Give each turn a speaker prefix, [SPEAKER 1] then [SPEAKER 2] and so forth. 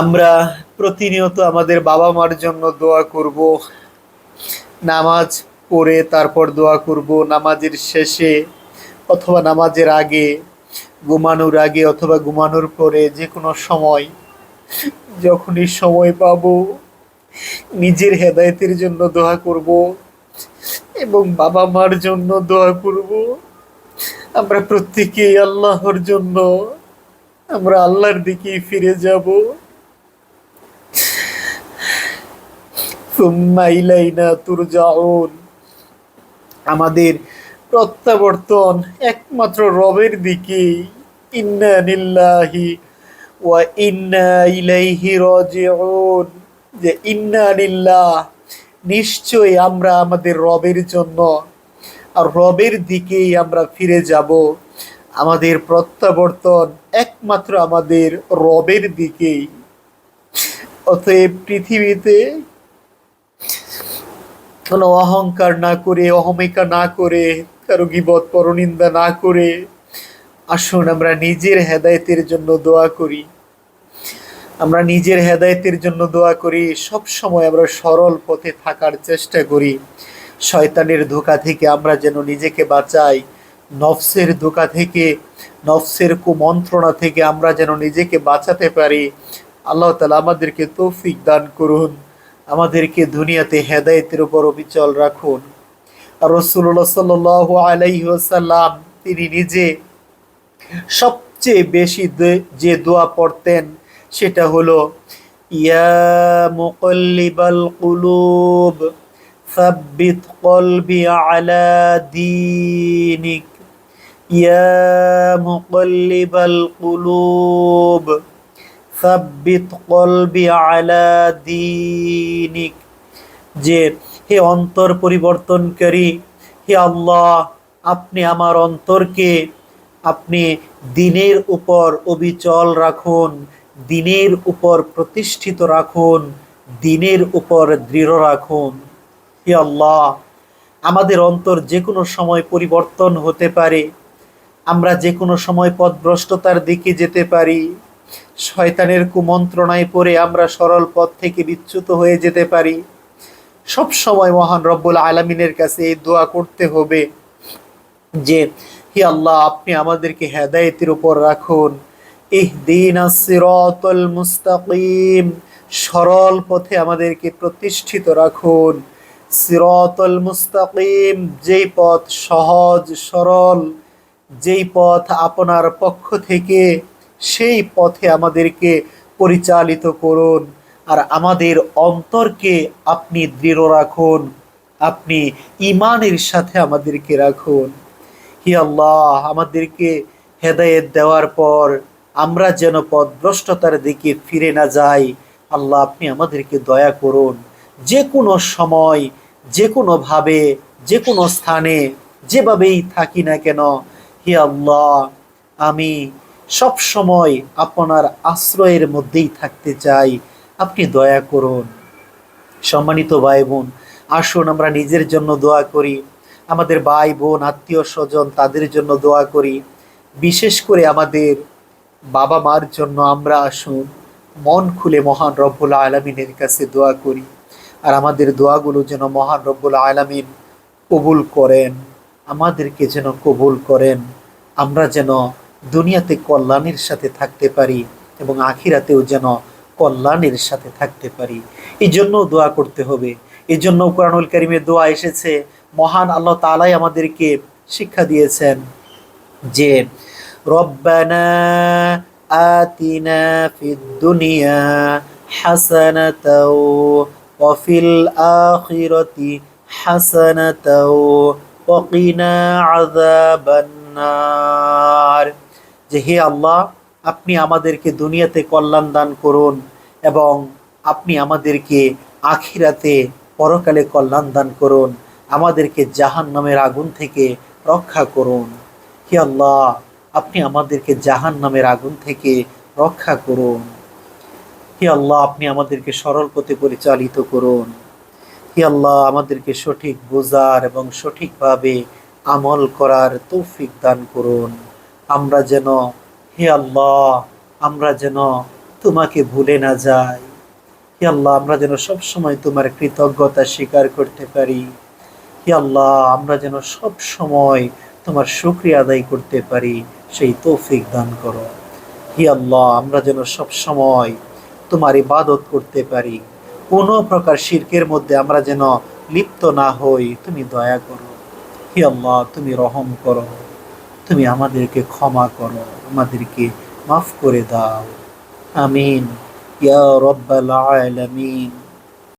[SPEAKER 1] আমরা প্রতিনিয়ত আমাদের বাবা মার জন্য দোয়া করব, নামাজ পড়ে তারপর দোয়া করব, নামাজের শেষে অথবা নামাজের আগে, ঘুমানোর আগে অথবা ঘুমানোর পরে যে কোনো সময়, যখনই সময় পাবো, নিজের হেদায়তের জন্য দোয়া করব এবং বাবা মার জন্য দোয়া করব। আমরা প্রত্যেকেই আল্লাহর জন্য, আমরা আল্লাহর দিকে ফিরে যাব। আমাদের প্রত্যাবর্তন একমাত্র রবের দিকে লিল্লাহি ওয়া ইন্না যে নিশ্চয়ই আমরা আমাদের রবের জন্য আর রবের দিকেই আমরা ফিরে যাব। আমাদের প্রত্যাবর্তন একমাত্র আমাদের রবের দিকেই। অতএব পৃথিবীতে কোনো অহংকার না করে, অহমিকা না করে, কারও গিবত, পরনিন্দা না করে, আসুন আমরা নিজের হেদায়েতের জন্য দোয়া করি। আমরা নিজের হেদায়েতের জন্য দোয়া করি, সব সময় আমরা সরল পথে থাকার চেষ্টা করি। শয়তানের ধোকা থেকে আমরা যেন নিজেকে বাঁচাই, নফসের ধোকা থেকে, নফসের কুমন্ত্রণা থেকে আমরা যেন নিজেকে বাঁচাতে পারি। আল্লাহ তালা আমাদেরকে তৌফিক দান করুন। আমাদেরকে দুনিয়াতে হেদায়েতের উপর অবিচল রাখুন। রসুল্লাহ সাল আলাইসাল্লাম তিনি নিজে সবচেয়ে বেশি যে দোয়া পড়তেন, সেটা হলো, ইয়া মুকল্লিবাল কুলুব, সাব্বিত কলবি আলা দীনিক, ইয়া মুকল্লিবাল কুলুব। সাব্বিত কলবি আলা দীনিক। যে, হে অন্তর পরিবর্তনকারী, হে আল্লাহ, আপনি আমার অন্তরকে, আপনি দিনের উপর অবিচল রাখুন, দিনের উপর প্রতিষ্ঠিত রাখুন, দিনের উপর দৃঢ় রাখুন। হে আল্লাহ, আমাদের অন্তর যে কোনো সময় পরিবর্তন হতে পারে। আমরা যে কোনো সময় পথভ্রষ্টতার দিকে যেতে পারি। শয়তানের কুমন্ত্রণায় পড়ে আমরা সরল পথ থেকে বিচ্যুত হয়ে যেতে পারি। সব সময় মহান রব্বুল আলমিনের কাছে এই দোয়া করতে হবে যে, হে আল্লাহ, আপনি আমাদেরকে হেদায়েতের উপর রাখুন। ইহদিন সিরাতাল মুস্তাকিম, সরল পথে আমাদেরকে প্রতিষ্ঠিত রাখুন। সিরাতাল মুস্তাকিম, যেই পথ সহজ, সরল, যেই পথ আপনার পক্ষ থেকে সেই পথে আমাদেরকে পরিচালিত করুন আর আমাদের অন্তরকে আপনি দৃঢ় রাখুন, আপনি ইমানের সাথে আমাদেরকে রাখুন। হি আল্লাহ, আমাদেরকে হেদায়েত দেওয়ার পর আমরা যেন পথভ্রষ্টতার দিকে ফিরে না যাই, আল্লাহ আপনি আমাদেরকে দয়া করুন। যে কোনো সময়, যে কোনোভাবে যে কোনো স্থানে, যেভাবেই থাকি না কেন, হে আল্লাহ, আমি সব সময় আপনার আশ্রয়ের মধ্যেই থাকতে চাই। আপনি দয়া করুন। সম্মানিত ভাই বোন আসুন আমরা নিজের জন্য দোয়া করি। আমাদের ভাই বোন আত্মীয় স্বজন তাদের জন্য দোয়া করি। বিশেষ করে আমাদের বাবা মার জন্য আমরা আসুন, মন খুলে মহান রব্বুল আলমিনের কাছে দোয়া করি। আর আমাদের দোয়াগুলো যেন মহান রব্বুল আলমিন কবুল করেন, আমাদেরকে যেন কবুল করেন। আমরা যেন দুনিয়াতে কল্যাণের সাথে থাকতে পারি এবং আখিরাতেও যেন কল্যাণের সাথে থাকতে পারি। এই জন্য দোয়া করতে হবে। এই জন্য কোরআনুল করিমের দোয়া এসেছে। মহান আল্লাহ তালাই আমাদেরকে শিক্ষা দিয়েছেন যে, রব্বানা আতিনা ফিদ দুনিয়া হাসানাতাও ওয়া ফিল আখিরাতি হাসানাতাও ওয়া কিনা আযাবান নার যে হে আল্লাহ, আপনি আমাদেরকে দুনিয়াতে কল্যাণ দান করুন এবং আপনি আমাদেরকে আখিরাতে পরকালে কল্যাণ দান করুন, আমাদেরকে জাহান নামের আগুন থেকে রক্ষা করুন। হে আল্লাহ, আপনি আমাদেরকে জাহান নামের আগুন থেকে রক্ষা করুন। হে আল্লাহ, আপনি আমাদেরকে সরল পথে পরিচালিত করুন। হে আল্লাহ, আমাদেরকে সঠিক বোঝার এবং সঠিকভাবে আমল করার তৌফিক দান করুন। আমরা যেন, হে আল্লাহ, আমরা যেন তোমাকে ভুলে না যাই। হে আল্লাহ, আমরা যেন সব সময় তোমার কৃতজ্ঞতা স্বীকার করতে পারি। হে আল্লাহ, আমরা যেন সব সময় তোমার শুক্রিয়া আদায় করতে পারি। সেই তৌফিক দান করো। হে আল্লাহ, আমরা যেন সব সময় তোমার ইবাদত করতে পারি। কোনো প্রকার শিরকের মধ্যে আমরা যেন লিপ্ত না হই, তুমি দয়া করো। হে আল্লাহ, তুমি রহম করো। তুমি আমাদেরকে ক্ষমা করো আমাদেরকে মাফ করে দাও। আমিন। ইয়া রব্বাল আলামিন।